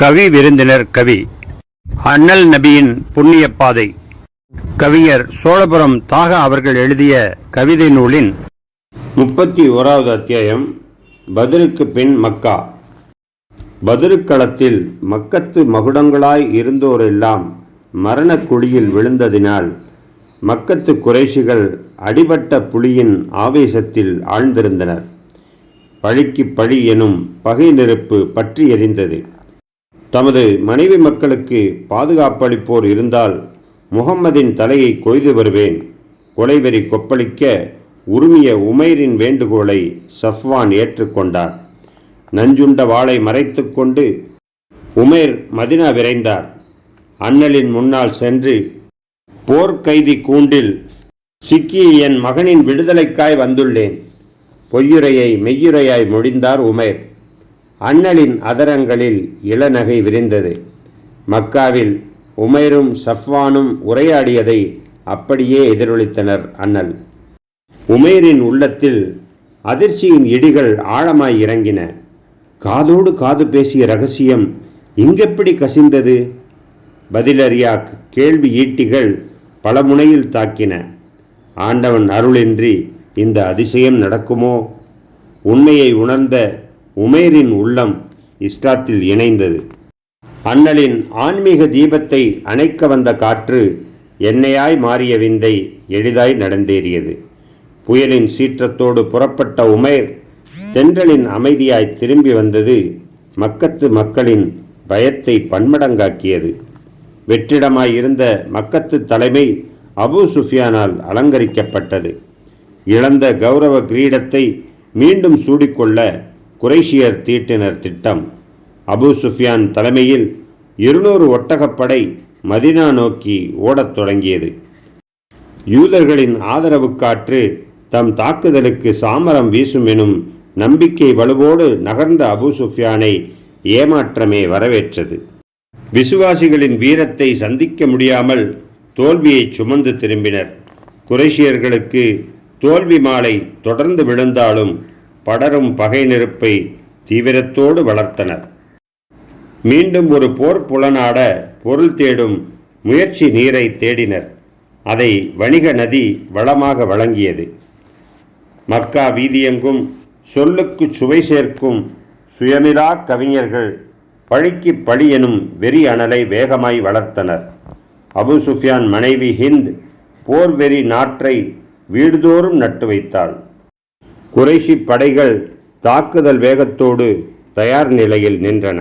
கவி விருந்தினர் கவி. அண்ணல் நபியின் புண்ணிய பாதை. கவிஞர் சோழபுரம் தாகா அவர்கள் எழுதிய கவிதை நூலின் முப்பத்தி ஓராவது அத்தியாயம் பதிலுக்கு பின் மக்கா. பதிருக்களத்தில் மக்கத்து மகுடங்களாய் இருந்தோரெல்லாம் மரணக் குழியில் விழுந்ததினால் மக்கத்து குறைஷிகள் அடிபட்ட புலியின் ஆவேசத்தில் ஆழ்ந்திருந்தனர். பழிக்கு பழி எனும் பகை நெருப்பு பற்றி எரிந்தது. தமது மனைவி மக்களுக்கு பாதுகாப்பளிப்போர் இருந்தால் முகம்மதின் தலையை கொய்து வருவேன். கொலைவெறி கொப்பளிக்க உருமிய உமைரின் வேண்டுகோளை சஃப்வான் ஏற்றுக்கொண்டார் நஞ்சுண்ட வாளை மறைத்துக்கொண்டு உமேர் மதினா விரைந்தார். அண்ணலின் முன்னால் சென்று போர்க்கைதி கூண்டில் சிக்கி என் மகனின் விடுதலைக்காய் வந்துள்ளேன். பொய்யுரையை மெய்யுரையாய் முடிந்தார் உமேர். அண்ணலின் அதரங்களில் இளநகை விரிந்தது. மக்காவில் உமைரும் சஃப்வானும் உரையாடியதை அப்படியே எதிரொலித்தனர் அண்ணல். உமேரின் உள்ளத்தில் அதிர்ச்சியின் இடிகள் ஆழமாய் இறங்கின. காதோடு காது பேசிய ரகசியம் இங்கெப்படி கசிந்தது? பதிலறியா கேள்வி ஈட்டிகள் பல முனையில் தாக்கின. ஆண்டவன் அருளின்றி இந்த அதிசயம் நடக்குமோ? உண்மையை உணர்ந்த உமேரின் உள்ளம் இஸ்லாத்தில் இணைந்தது. அண்ணலின் ஆன்மீக தீபத்தை அணைக்க வந்த காற்று எண்ணெயாய் மாறிய விந்தை எளிதாய் நடந்தேறியது. புயலின் சீற்றத்தோடு புறப்பட்ட உமேர் தென்றலின் அமைதியாய் திரும்பி வந்தது மக்கத்து மக்களின் பயத்தை பன்மடங்காக்கியது. வெற்றிடமாய் இருந்த மக்கத்து தலைமை அபு சுஃபியானால் அலங்கரிக்கப்பட்டது. இழந்த கௌரவ கிரீடத்தை மீண்டும் சூடிக்கொள்ள குறைஷியர் தீட்டினர் திட்டம். அபு சுஃபியான் தலைமையில் இருநூறு ஒட்டகப்படை மதினா நோக்கி ஓடத் தொடங்கியது. யூதர்களின் ஆதரவு காற்று தம் தாக்குதலுக்கு சாமரம் வீசும் எனும் நம்பிக்கை வலுவோடு நகர்ந்த அபு சுஃபியானை ஏமாற்றமே வரவேற்றது. விசுவாசிகளின் வீரத்தை சந்திக்க முடியாமல் தோல்வியை சுமந்து திரும்பினர். குறைஷியர்களுக்கு தோல்வி மாலை தொடர்ந்து விழுந்தாலும் படரும் பகை நெருப்பை தீவிரத்தோடு வளர்த்தனர். மீண்டும் ஒரு போர் புலனாட பொருள் தேடும் முயற்சி நீரை தேடினர். அதை வணிக நதி வளமாக வழங்கியது. மக்கா வீதியெங்கும் சொல்லுக்கு சுவை சேர்க்கும் சுயமிலா கவிஞர்கள் பழிக்கு பழி எனும் வெறி அனலை வேகமாய் வளர்த்தனர். அபு சுஃபியான் மனைவி ஹிந்த் போர் வெறி நாற்றை வீடுதோறும் நட்டு வைத்தாள். குறைஷி படைகள் தாக்குதல் வேகத்தோடு தயார் நிலையில் நின்றன.